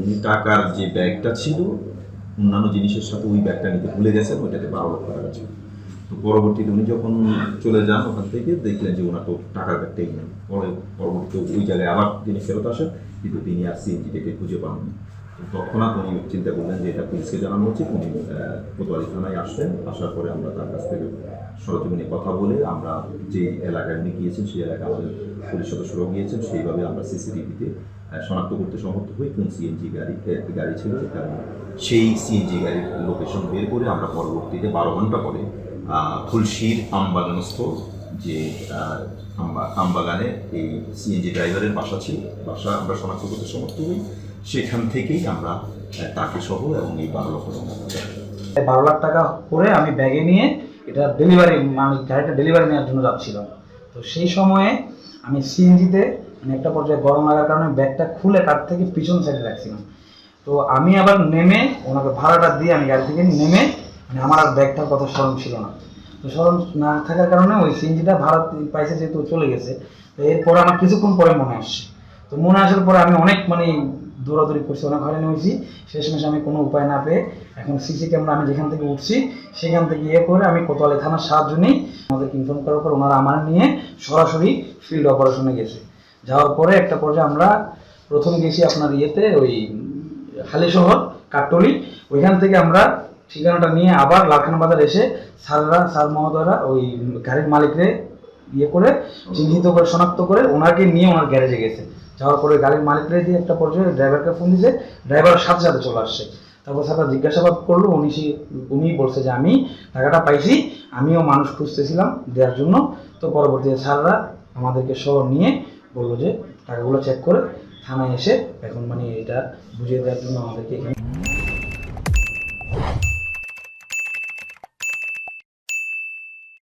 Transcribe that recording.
উনি টাকার যে ব্যাগটা ছিল, অন্যান্য জিনিসের সাথে ওই ব্যাগটা নিতে ভুলে গেছেন, ওইটাকে বারো লক্ষ টাকা ছিল তো পরবর্তীতে উনি যখন চলে যান ওখান থেকে, দেখলেন যে ওনার তো টাকার ব্যাগটাই নেই। পরে পরবর্তীতে ওই জায়গায় আবার তিনি ফেরত আসেন, কিন্তু তিনি আর সিএনজিটাকে খুঁজে পাননি। তৎক্ষণাৎ উনি চিন্তা করলেন যে এটা পুলিশকে জানানো উচিত, উনি কোতোয়ালি থানায় আসলেন আসার পরে আমরা তার কাছ থেকে সরজমিনে কথা বলে আমরা যে এলাকায় উনি গিয়েছেন, সেই এলাকায় আমাদের পুলিশ সদস্যরাও গিয়েছেন, সেইভাবে আমরা সিসিটিভিতে শনাক্ত করতে সমর্থ হই কোন সিএনজি গাড়ি গাড়ি ছিল কারণ সেই সিএনজি গাড়ির লোকেশন বের করে আমরা পরবর্তীতে বারো ঘণ্টা পরে খুলশির আমবাগানস্থ যে আমবাগানে এই সিএনজি ড্রাইভারের বাসা ছিল, বাসা আমরা শনাক্ত করতে সমর্থ হই। সেখান থেকেই আমরা তাকে সহ এবং এই বারো লক্ষ টাকা। বারো লাখ টাকা করে আমি ব্যাগে নিয়ে এটা ডেলিভারি মানে গাড়িটা ডেলিভারি নেওয়ার জন্য যাচ্ছিলাম তো সেই সময়ে আমি সিএনজিতে মানে একটা পর্যায়ে গরম লাগার কারণে ব্যাগটা খুলে তার থেকে পিছন সাইডে রাখছিলাম। তো আমি আবার নেমে ওনাকে ভাড়াটা দিয়ে আমি গাড়ি থেকে নেমে মানে আমার আর ব্যাগটার কথা স্মরণ ছিল না। তো স্মরণ না থাকার কারণে ওই সিএনজিটা ভাড়া পাইছে যেহেতু চলে গেছে, তো এরপরে আমার কিছুক্ষণ পরে মনে আসছে। তো মনে আসার পরে আমি অনেক মানে দৌড়াদৌড়ি করছি অনেক হয়রানি হয়েছি শেষমেশ আমি কোনো উপায় না পেয়ে এখন সিসি ক্যামেরা আমি যেখান থেকে উঠছি, সেখান থেকে ইয়ে করে আমি কোতোয়ালি থানার সাহায্য নিই, আমাদেরকে ইনফর্ম করার পর ওনারা আমার নিয়ে সরাসরি ফিল্ড অপারেশনে গেছে। যাওয়ার পরে একটা পর্যায়ে আমরা প্রথম গেছি আপনার ইয়েতে ওই হালি শহর কাটলি ওইখান থেকে আমরা ঠিকানাটা নিয়ে আবার লাখান বাজার এসে স্যাররা, স্যার মহোদয়রা ওই গাড়ির মালিকরে ইয়ে করে, চিহ্নিত করে, শনাক্ত করে ওনাকে নিয়ে ওনার গ্যারেজে গেছে। যাওয়ার পরে গাড়ির মালিকরে দিয়ে একটা পর্যায়ে ড্রাইভারকে ফোন দিয়েছে ড্রাইভার সাথে সাথে চলে আসছে। তারপর স্যাররা জিজ্ঞাসাবাদ করল, উনি উনি বলছে যে আমি টাকাটা পাইছি, আমিও মানুষ খুঁজতেছিলাম দেওয়ার জন্য। তো পরবর্তীতে স্যাররা আমাদেরকে সহ নিয়ে বলল যে টাকাগুলো চেক করে থানায় এসে এখন মানে এটা বুঝিয়ে দেওয়ার জন্য আমাদেরকে এখানে